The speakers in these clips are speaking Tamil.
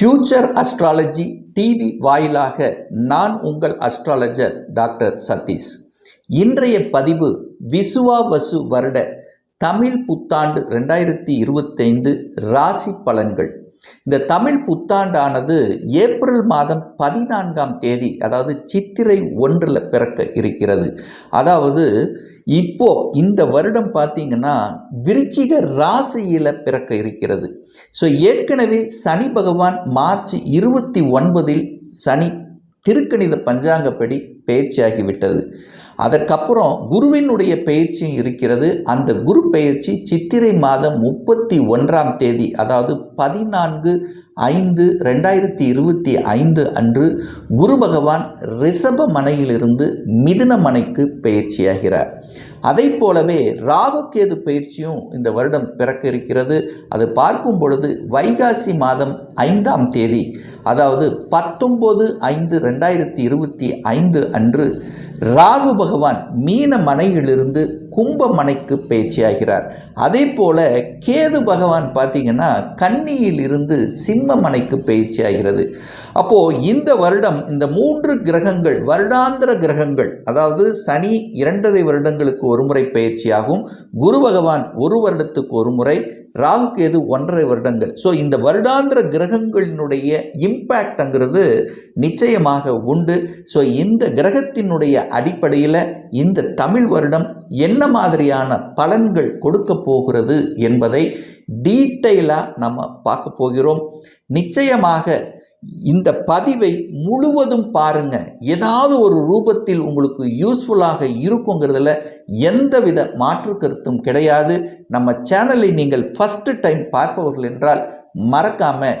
ஃபியூச்சர் அஸ்ட்ராலஜி டிவி வாயிலாக நான் உங்கள் அஸ்ட்ராலஜர் டாக்டர் சதீஷ். இன்றைய பதிவு விசுவாவசு வருட தமிழ் புத்தாண்டு ரெண்டாயிரத்தி இருபத்தைந்து ராசி பலன்கள். இந்த தமிழ் புத்தாண்டானது ஏப்ரல் மாதம் பதினான்காம் தேதி அதாவது சித்திரை ஒன்றில் பிறக்க இருக்கிறது. அதாவது இப்போ இந்த வருடம் பார்த்தீங்கன்னா விருச்சிக ராசியில் பிறக்க இருக்கிறது. ஸோ ஏற்கனவே சனி பகவான் மார்ச் இருபத்தி ஒன்பதில் சனி திருக்கணித பஞ்சாங்கப்படி பயிற்சியாகிவிட்டது. அதற்கப்புறம் குருவினுடைய பயிற்சியும் இருக்கிறது. அந்த குரு பயிற்சி சித்திரை மாதம் முப்பத்தி ஒன்றாம் தேதி அதாவது பதினான்கு ஐந்து ரெண்டாயிரத்தி இருபத்தி ஐந்து அன்று குரு பகவான் ரிஷப மனையிலிருந்து மிதுன மனைக்கு பயிற்சியாகிறார். அதை போலவே ராகுகேது பயிற்சியும் இந்த வருடம் பிறக்க இருக்கிறது. அது பார்க்கும் பொழுது வைகாசி மாதம் ஐந்தாம் தேதி அதாவது பத்தொம்போது ஐந்து ரெண்டாயிரத்தி இருபத்தி ஐந்து அன்று ராகு பகவான் மீன மனையிலிருந்து கும்ப மனைக்கு பேச்சியாகிறார். அதே போல கேது பகவான் பார்த்தீங்கன்னா கன்னியில் இருந்து சிம்ம மனைக்கு பேச்சியாகிறது. அப்போ இந்த வருடம் இந்த மூன்று கிரகங்கள் வருடாந்திர கிரகங்கள் அதாவது சனி இரண்டரை வருடங்களுக்கு ஒரு முறை பயிற்சியாகும் குரு பகவான் ஒரு வருடத்துக்கு ஒரு முறை ராகு கேது ஒன்றரை வருடங்கள். ஸோ இந்த வருடாந்திர கிரகங்களினுடைய இம்பேக்ட்ங்கிறது நிச்சயமாக உண்டு. ஸோ இந்த கிரகத்தினுடைய அடிப்படையில் இந்த தமிழ் வருடம் என்ன மாதிரியான பலன்கள் கொடுக்க போகிறது என்பதை டீட்டெயிலாக நம்ம பார்க்க போகிறோம். நிச்சயமாக இந்த பதிவை முழுவதும் பாருங்க. ஏதாவது ஒரு ரூபத்தில் உங்களுக்கு யூஸ்ஃபுல்லாக இருக்குங்கிறதுல எந்தவித மாற்று கருத்தும் கிடையாது. நம்ம சேனலை நீங்கள் ஃபஸ்ட்டு டைம் பார்ப்பவர்கள் என்றால் மறக்காமல்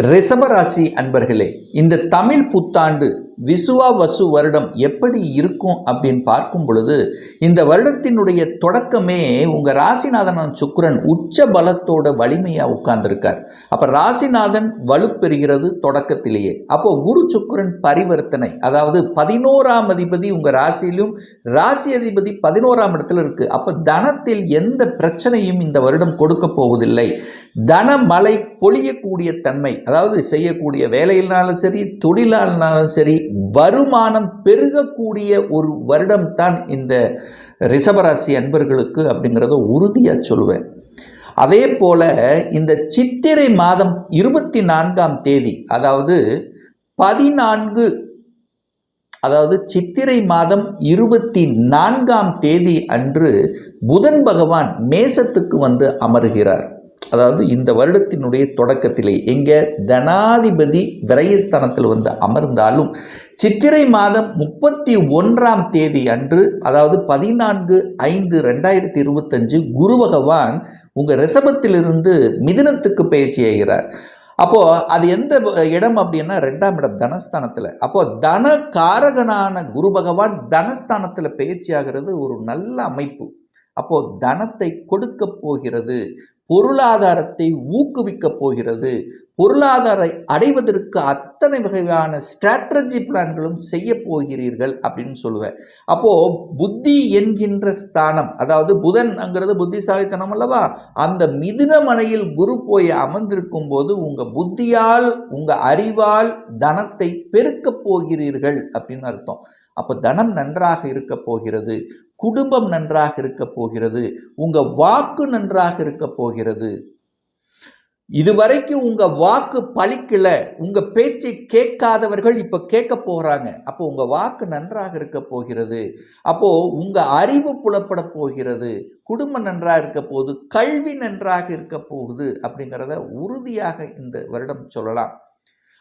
ரிஷபராசி அன்பர்களே இந்த தமிழ் புத்தாண்டு விசுவா வசு வருடம் எப்படி இருக்கும் அப்படின்னு பார்க்கும் பொழுது இந்த வருடத்தினுடைய தொடக்கமே உங்கள் ராசிநாதன் சுக்கிரன் உச்ச பலத்தோட வலிமையாக உட்கார்ந்துருக்கார். அப்போ ராசிநாதன் வலுப்பெறுகிறது தொடக்கத்திலேயே. அப்போ குரு சுக்கரன் பரிவர்த்தனை அதாவது பதினோராம் அதிபதி உங்கள் ராசியிலும் ராசி அதிபதி பதினோராம் இடத்துல இருக்குது அப்போ தனத்தில் எந்த பிரச்சனையும் இந்த வருடம் கொடுக்க போவதில்லை. தனமழை பொழியக்கூடிய தன்மை அதாவது செய்யக்கூடிய வேலையினாலும் சரி தொழிலானாலும் சரி வருமானம் பெருகக்கூடிய ஒரு வருடம் தான் இந்த ரிஷபராசி அன்பர்களுக்கு அப்படிங்கிறத உறுதியாக சொல்லுவேன். அதே போல் இந்த சித்திரை மாதம் இருபத்தி நான்காம் தேதி அதாவது பதினான்கு அதாவது சித்திரை மாதம் இருபத்தி நான்காம் தேதி அன்று புதன் பகவான் மேசத்துக்கு வந்து அமருகிறார். அதாவது இந்த வருடத்தினுடைய தொடக்கத்திலே எங்கே தனாதிபதி விரயஸ்தானத்தில் வந்து அமர்ந்தாலும் சித்திரை மாதம் முப்பத்தி ஒன்றாம் தேதி அன்று அதாவது பதினான்கு ஐந்து ரெண்டாயிரத்தி இருபத்தஞ்சு குரு பகவான் உங்கள் ரிசபத்திலிருந்து மிதினத்துக்கு பயிற்சி ஆகிறார் அப்போது அது எந்த இடம் அப்படின்னா ரெண்டாம் இடம் தனஸ்தானத்தில். அப்போது தன காரகனான குரு பகவான் தனஸ்தானத்தில் பயிற்சி ஆகிறது ஒரு நல்ல அமைப்பு. அப்போது தனத்தை கொடுக்க போகிறது. பொருளாதாரத்தை ஊக்குவிக்கப் போகிறது. பொருளாதார அடைவதற்கு அத்தனை வகையான ஸ்ட்ராட்டஜி பிளான்களும் செய்ய போகிறீர்கள் அப்படின்னு சொல்லுவேன். அப்போது புத்தி என்கின்ற ஸ்தானம் அதாவது புதன்ங்கிறது புத்திசாலித்தனம் அல்லவா? அந்த மிதுனமனையில் குரு போய் அமர்ந்திருக்கும் போது உங்கள் புத்தியால் உங்கள் அறிவால் தனத்தை பெருக்கப் போகிறீர்கள் அப்படின்னு அர்த்தம். அப்போ தனம் நன்றாக இருக்க போகிறது குடும்பம் நன்றாக இருக்க போகிறது உங்கள் வாக்கு நன்றாக இருக்க போகிறது. இதுவரைக்கும் உங்க வாக்கு பழிக்கல உங்க பேச்சை கேட்காதவர்கள் இப்ப கேட்க போகிறாங்க அப்போ உங்க வாக்கு நன்றாக இருக்க போகிறது. அப்போ உங்க அறிவு புலப்பட போகிறது. குடும்பம் நன்றாக இருக்க போகுது கல்வி நன்றாக இருக்க போகுது அப்படிங்கிறத உறுதியாக இந்த வருடம் சொல்லலாம்.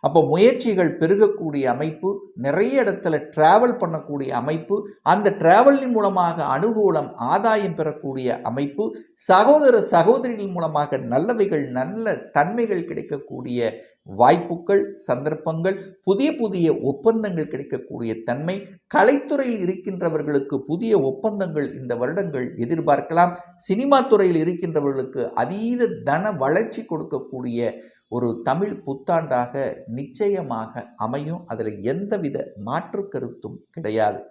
அப்போ முயற்சிகள் பெருகக்கூடிய அமைப்பு நிறைய இடத்துல டிராவல் பண்ணக்கூடிய அமைப்பு அந்த டிராவலின் மூலமாக அனுகூலம் ஆதாயம் பெறக்கூடிய அமைப்பு சகோதர சகோதரிகள் மூலமாக நல்லவைகள் நல்ல தன்மைகள் கிடைக்கக்கூடிய வாய்ப்புகள் சந்தர்ப்பங்கள் புதிய புதிய ஒப்பந்தங்கள் கிடைக்கக்கூடிய தன்மை கலைத்துறையில் இருக்கின்றவர்களுக்கு புதிய ஒப்பந்தங்கள் இந்த வருடங்கள் எதிர்பார்க்கலாம் சினிமா துறையில் இருக்கின்றவர்களுக்கு அதீத தன வளர்ச்சி கொடுக்கக்கூடிய ஒரு தமிழ் புத்தாண்டாக நிச்சயமாக அமையும். அதில் எந்தவித மாற்று கருத்தும் கிடையாது.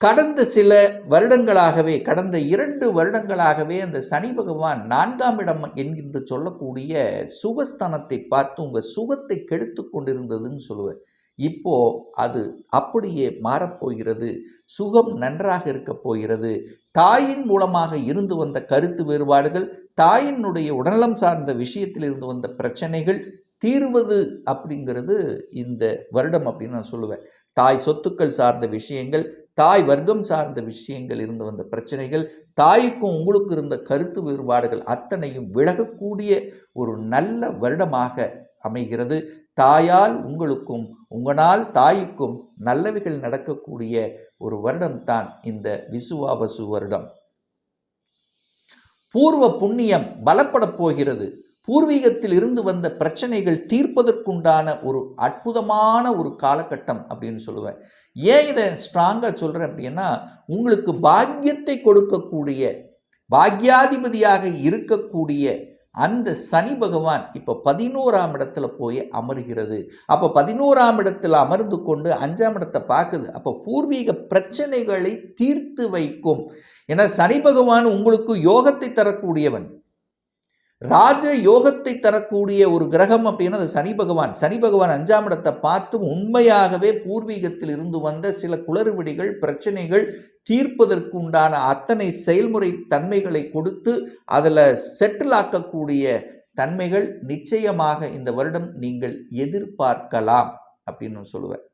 கடந்த சில வருடங்களாகவே கடந்த இரண்டு வருடங்களாகவே அந்த சனி பகவான் நான்காம் இடம் என்கின்ற சொல்லக்கூடிய சுகஸ்தானத்தை பார்த்து உங்கள் சுகத்தை கெடுத்து கொண்டிருந்ததுன்னு சொல்லுவேன். இப்போ அது அப்படியே மாறப்போகிறது சுகம் நன்றாக இருக்கப் போகிறது. தாயின் மூலமாக இருந்து வந்த கருத்து வேறுபாடுகள் தாயினுடைய உடல்நலம் சார்ந்த விஷயத்தில் இருந்து வந்த பிரச்சனைகள் தீர்வது அப்படிங்கிறது இந்த வருடம் அப்படின்னு நான் சொல்லுவேன். தாய் சொத்துக்கள் சார்ந்த விஷயங்கள் தாய் வர்க்கம் சார்ந்த விஷயங்கள் இருந்து வந்த பிரச்சனைகள் தாய்க்கும் உங்களுக்கு இருந்த கருத்து வேறுபாடுகள் அத்தனையும் விலகக்கூடிய ஒரு நல்ல வருடமாக அமைகிறது. தாயால் உங்களுக்கும் உங்களால் தாய்க்கும் நல்லவைகள் நடக்கக்கூடிய ஒரு வருடம் தான் இந்த விசுவாபசு வருடம். பூர்வ புண்ணியம் பலப்படப் போகிறது. பூர்வீகத்தில் இருந்து வந்த பிரச்சனைகள் தீர்ப்பதற்குண்டான ஒரு அற்புதமான ஒரு காலகட்டம் அப்படின்னு சொல்லுவேன். ஏன் இதை ஸ்ட்ராங்காக சொல்கிறேன் அப்படின்னா உங்களுக்கு பாக்கியத்தை கொடுக்கக்கூடிய பாக்யாதிபதியாக இருக்கக்கூடிய அந்த சனி பகவான் இப்போ பதினோராம் இடத்துல போய் அமர்கிறது. அப்போ பதினோராம் இடத்துல அமர்ந்து கொண்டு அஞ்சாம் இடத்தை பார்க்குது. அப்போ பூர்வீக பிரச்சனைகளை தீர்த்து வைக்கும். ஏன்னா சனி பகவான் உங்களுக்கு யோகத்தை தரக்கூடியவன். ராஜ யோகத்தை தரக்கூடிய ஒரு கிரகம் அப்படின்னா அது சனி பகவான். சனி பகவான் அஞ்சாம் இடத்தை பார்த்து உண்மையாகவே பூர்வீகத்தில் இருந்து வந்த சில குளறுபடிகள் பிரச்சனைகள் தீர்ப்பதற்கு உண்டான அத்தனை செயல்முறை தன்மைகளை கொடுத்து அதில் செட்டில் ஆக்கக்கூடிய தன்மைகள் நிச்சயமாக இந்த வருடம் நீங்கள் எதிர்பார்க்கலாம் அப்படின்னு சொல்லுவேன்.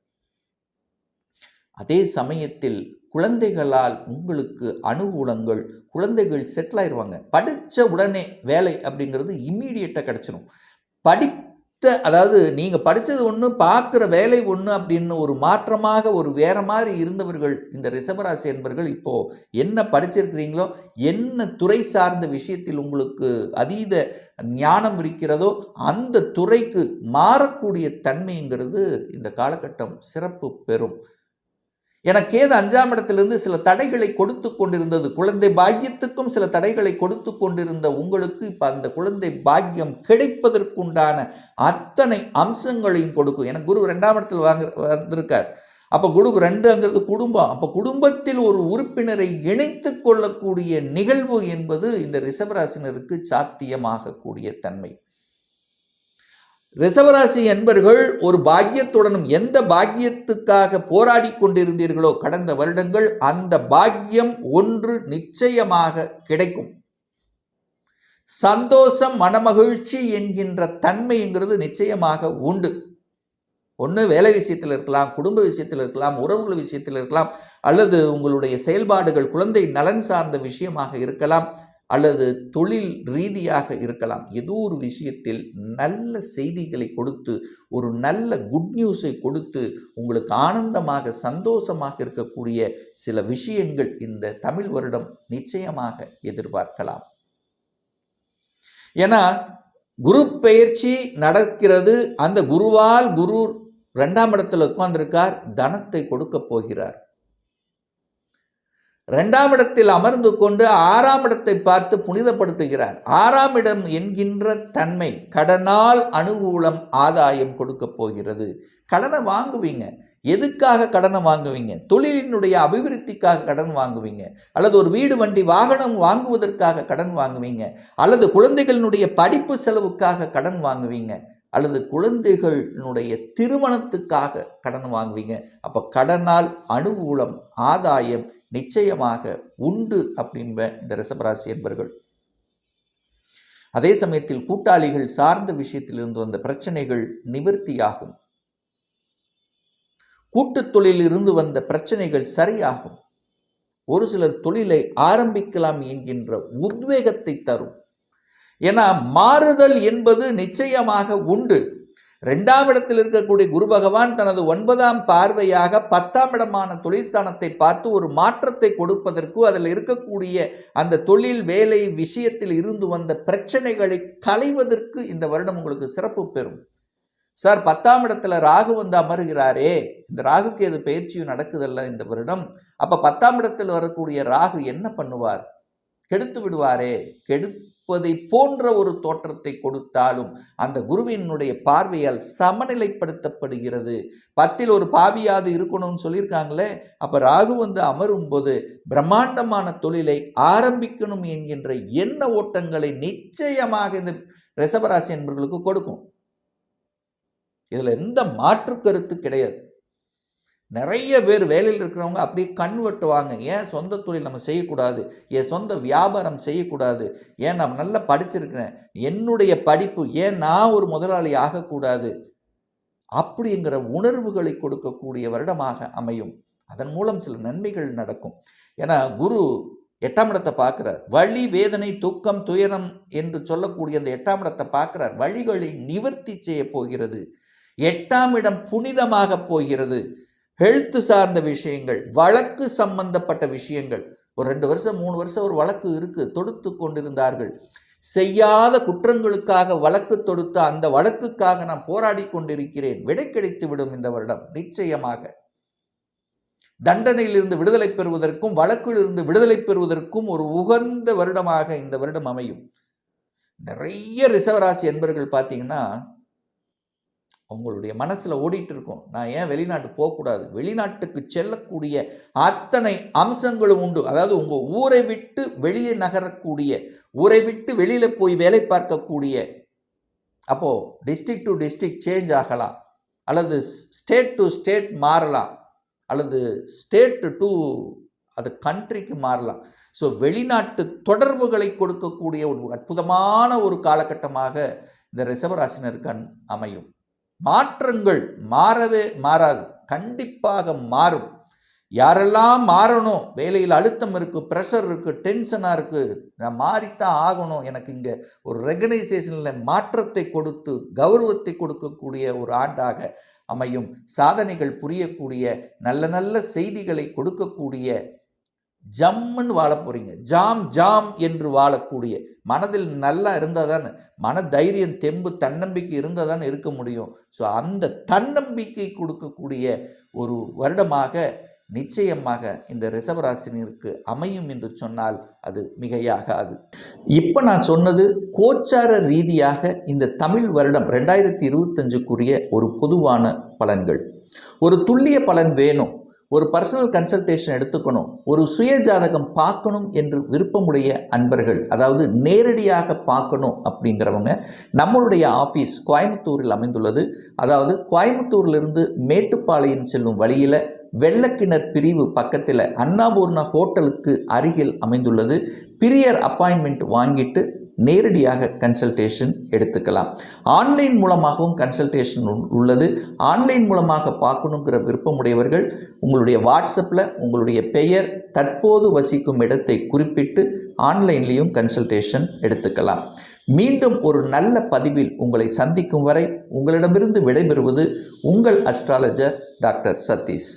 அதே சமயத்தில் குழந்தைகளால் உங்களுக்கு அனுகூலங்கள் குழந்தைகள் செட்டில் ஆயிடுவாங்க படித்த உடனே வேலை அப்படிங்கிறது இம்மீடியட்டாக கிடச்சிடும் படித்த அதாவது நீங்கள் படித்தது ஒன்று பார்க்குற வேலை ஒன்று அப்படின்னு ஒரு மாற்றமாக ஒரு வேறு மாதிரி இருந்தவர்கள் இந்த ரிஷபராசி என்பவர்கள் இப்போது என்ன படிச்சிருக்கிறீங்களோ என்ன துறை சார்ந்த விஷயத்தில் உங்களுக்கு அதீத ஞானம் இருக்கிறதோ அந்த துறைக்கு மாறக்கூடிய தன்மைங்கிறது இந்த காலகட்டம் சிறப்பு பெறும். என கேது அஞ்சாம் இடத்திலிருந்து சில தடைகளை கொடுத்து கொண்டிருந்தது. குழந்தை பாக்கியத்துக்கும் சில தடைகளை கொடுத்து கொண்டிருந்த உங்களுக்கு இப்போ அந்த குழந்தை பாக்கியம் கிடைப்பதற்குண்டான அத்தனை அம்சங்களையும் கொடுக்கும். எனக்கு குரு ரெண்டாம் இடத்தில் வாங்க வந்திருக்கார். அப்போ குரு ரெண்டுங்கிறது குடும்பம். அப்போ குடும்பத்தில் ஒரு உறுப்பினரை இணைத்து கொள்ளக்கூடிய நிகழ்வு என்பது இந்த ரிஷபராசினருக்கு சாத்தியமாகக்கூடிய தன்மை. ரிசவராசி என்பர்கள் ஒரு பாக்கியத்துடனும் எந்த பாக்கியத்துக்காக போராடி கொண்டிருந்தீர்களோ கடந்த வருடங்கள் அந்த பாக்கியம் ஒன்று நிச்சயமாக கிடைக்கும். சந்தோஷம் மனமகிழ்ச்சி என்கின்ற தன்மைங்கிறது நிச்சயமாக உண்டு. ஒன்று வேலை விஷயத்தில் இருக்கலாம் குடும்ப விஷயத்தில் இருக்கலாம் உறவுகள் விஷயத்தில் இருக்கலாம் அல்லது உங்களுடைய செயல்பாடுகள் குழந்தை நலன் சார்ந்த விஷயமாக இருக்கலாம். அல்லது தொழில் ரீதியாக இருக்கலாம். ஏதோ ஒரு விஷயத்தில் நல்ல செய்திகளை கொடுத்து ஒரு நல்ல குட் நியூஸை கொடுத்து உங்களுக்கு ஆனந்தமாக சந்தோஷமாக இருக்கக்கூடிய சில விஷயங்கள் இந்த தமிழ் வருடம் நிச்சயமாக எதிர்பார்க்கலாம். ஏன்னா குரு பெயர்ச்சி நடக்கிறது. அந்த குருவால் குரு ரெண்டாம் இடத்துல உட்கார்ந்திருக்கார். தனத்தை கொடுக்க போகிறார். ரெண்டாம் இடத்தில் அமர்ந்து கொண்டு ஆறாம் இடத்தை பார்த்து புனிதப்படுத்துகிறார். ஆறாம் இடம் என்கின்ற தன்மை கடனால் அனுகூலம் ஆதாயம் கொடுக்க போகிறது. கடனை வாங்குவீங்க. எதுக்காக கடனை வாங்குவீங்க? தொழிலினுடைய அபிவிருத்திக்காக கடன் வாங்குவீங்க. அல்லது ஒரு வீடு வண்டி வாகனம் வாங்குவதற்காக கடன் வாங்குவீங்க. அல்லது குழந்தைகளினுடைய படிப்பு செலவுக்காக கடன் வாங்குவீங்க. அல்லது குழந்தைகளினுடைய திருமணத்துக்காக கடன் வாங்குவீங்க. அப்போ கடனால் அனுகூலம் ஆதாயம் நிச்சயமாக உண்டு அப்படின்ப இந்த ரிஷபராசி என்பர்கள். அதே சமயத்தில் கூட்டாளிகள் சார்ந்த விஷயத்தில் இருந்து வந்த பிரச்சனைகள் நிவர்த்தியாகும். கூட்டுத் தொழிலில் இருந்து வந்த பிரச்சனைகள் சரியாகும். ஒரு சிலர் தொழிலை ஆரம்பிக்கலாம் என்கின்ற உத்வேகத்தை தரும். ஏன்னா மாறுதல் என்பது நிச்சயமாக உண்டு. ரெண்டாம் இடத்தில் இருக்கக்கூடிய குரு பகவான் தனது ஒன்பதாம் பார்வையாக பத்தாம் இடமான தொழில்ஸ்தானத்தை பார்த்து ஒரு மாற்றத்தை கொடுப்பதற்கு அதில் இருக்கக்கூடிய அந்த தொழில் வேலை விஷயத்தில் இருந்து வந்த பிரச்சனைகளை களைவதற்கு இந்த வருடம் உங்களுக்கு சிறப்பு பெறும். சார் பத்தாம் இடத்துல ராகு வந்து அமருகிறாரே இந்த ராகுக்கு எது பயிற்சியும் நடக்குதல்ல இந்த வருடம். அப்போ பத்தாம் இடத்தில் வரக்கூடிய ராகு என்ன பண்ணுவார்? கெடுத்து விடுவாரே கெடு இருப்பதை போன்ற ஒரு தோற்றத்தை கொடுத்தாலும் அந்த குருவினுடைய பார்வையால் சமநிலைப்படுத்தப்படுகிறது. பத்தில் ஒரு பாவியாது இருக்கணும்னு சொல்லியிருக்காங்களே அப்போ ராகு வந்து அமரும் போது பிரம்மாண்டமான தொழிலை ஆரம்பிக்கணும் என்கின்ற எண்ண ஓட்டங்களை நிச்சயமாக இந்த ரிசபராசி என்பவர்களுக்கு கொடுக்கும். இதில் எந்த மாற்று கருத்து கிடையாது. நிறைய பேர் வேலையில் இருக்கிறவங்க அப்படியே கண் வெட்டுவாங்க. ஏன் சொந்த தொழில் நம்ம செய்யக்கூடாது? என் சொந்த வியாபாரம் செய்யக்கூடாது. ஏன் நான் நல்லா படிச்சிருக்கிறேன்? என்னுடைய படிப்பு ஏன் நான் ஒரு முதலாளி ஆகக்கூடாது? அப்படிங்கிற உணர்வுகளை கொடுக்கக்கூடிய வருடமாக அமையும். அதன் மூலம் சில நன்மைகள் நடக்கும். ஏன்னா குரு எட்டாம் இடத்தை பார்க்குறார். வழி வேதனை துக்கம் துயரம் என்று சொல்லக்கூடிய அந்த எட்டாம் இடத்தை பார்க்குறார். வழிகளை நிவர்த்தி செய்ய போகிறது. எட்டாம் இடம் புனிதமாக போகிறது. ஹெல்த் சார்ந்த விஷயங்கள் வழக்கு சம்பந்தப்பட்ட விஷயங்கள். ஒரு ரெண்டு வருஷம் மூணு வருஷம் ஒரு வழக்கு இருக்கு தொடுத்து கொண்டிருந்தார்கள். செய்யாத குற்றங்களுக்காக வழக்கு தொடுத்த அந்த வழக்குக்காக நான் போராடி கொண்டிருக்கிறேன். விடை கிடைத்து விடும் இந்த வருடம் நிச்சயமாக. தண்டனையிலிருந்து விடுதலை பெறுவதற்கும் வழக்கிலிருந்து விடுதலை பெறுவதற்கும் ஒரு உகந்த வருடமாக இந்த வருடம் அமையும். நிறைய ரிசவராசி என்பர்கள் பார்த்தீங்கன்னா அவங்களுடைய மனசில் ஓடிட்டு இருக்கும். நான் ஏன் வெளிநாட்டு போகக்கூடாது? வெளிநாட்டுக்கு செல்லக்கூடிய அத்தனை அம்சங்களும் உண்டு. அதாவது உங்கள் ஊரை விட்டு வெளியே நகரக்கூடிய ஊரை விட்டு வெளியில் போய் வேலை பார்க்கக்கூடிய அப்போது டிஸ்ட்ரிக்ட் டு டிஸ்ட்ரிக்ட் சேஞ்ச் ஆகலாம். அல்லது ஸ்டேட் டு ஸ்டேட் மாறலாம். அல்லது ஸ்டேட் டு அது கண்ட்ரிக்கு மாறலாம். ஸோ வெளிநாட்டு தொடர்புகளை கொடுக்கக்கூடிய ஒரு அற்புதமான ஒரு காலகட்டமாக இந்த ரிசவராசினருக்கு அமையும். மாற்றங்கள் மாறவே மாறாது. கண்டிப்பாக மாறும். யாரெல்லாம் மாறணும் வேலையில் அழுத்தம் இருக்குது ப்ரெஷர் இருக்குது டென்ஷனாக இருக்குது நான் மாறித்தான் ஆகணும் எனக்கு இங்கே ஒரு ரெகனைசேஷனில் மாற்றத்தை கொடுத்து கௌரவத்தை கொடுக்கக்கூடிய ஒரு ஆண்டாக அமையும். சாதனைகள் புரியக்கூடிய நல்ல நல்ல செய்திகளை கொடுக்கக்கூடிய ஜம்முன்னு வாழ போகிறீங்க ஜாம் ஜாம் என்று வாழக்கூடிய. மனதில் நல்லா இருந்தால் தானே. மன தைரியம் தெம்பு தன்னம்பிக்கை இருந்தால் தானே இருக்க முடியும். ஸோ அந்த தன்னம்பிக்கை கொடுக்கக்கூடிய ஒரு வருடமாக நிச்சயமாக இந்த ரிஷபராசினியருக்கு அமையும் என்று சொன்னால் அது மிகையாகாது. இப்போ நான் சொன்னது கோச்சார ரீதியாக இந்த தமிழ் வருடம் ரெண்டாயிரத்தி இருபத்தஞ்சுக்குரிய ஒரு பொதுவான பலன்கள். ஒரு துல்லிய பலன் வேணும். ஒரு பர்சனல் கன்சல்டேஷன் எடுத்துக்கணும். ஒரு சுய ஜாதகம் பார்க்கணும் என்று விருப்பமுடைய அன்பர்கள் அதாவது நேரடியாக பார்க்கணும் அப்படிங்கிறவங்க நம்மளுடைய ஆஃபீஸ் கோயம்புத்தூரில் அமைந்துள்ளது. அதாவது கோயம்புத்தூர்லேருந்து மேட்டுப்பாளையம் செல்லும் வழியில் வெள்ளக்கிணர் பிரிவு பக்கத்தில் அன்னாபூர்ணா ஹோட்டலுக்கு அருகில் அமைந்துள்ளது. பிரியர் அப்பாயின்மெண்ட் வாங்கிட்டு நேரடியாக கன்சல்டேஷன் எடுத்துக்கலாம். ஆன்லைன் மூலமாகவும் கன்சல்டேஷன் உள்ளது. ஆன்லைன் மூலமாக பார்க்கணுங்கிற விருப்பமுடையவர்கள் உங்களுடைய வாட்ஸ்அப்பில் உங்களுடைய பெயர் தற்போது வசிக்கும் இடத்தை குறிப்பிட்டு ஆன்லைன்லேயும் கன்சல்டேஷன் எடுத்துக்கலாம். மீண்டும் ஒரு நல்ல பதிவில் உங்களை சந்திக்கும் வரை உங்களிடமிருந்து விடைபெறுவது உங்கள் அஸ்ட்ராலஜர் டாக்டர் சதீஷ்.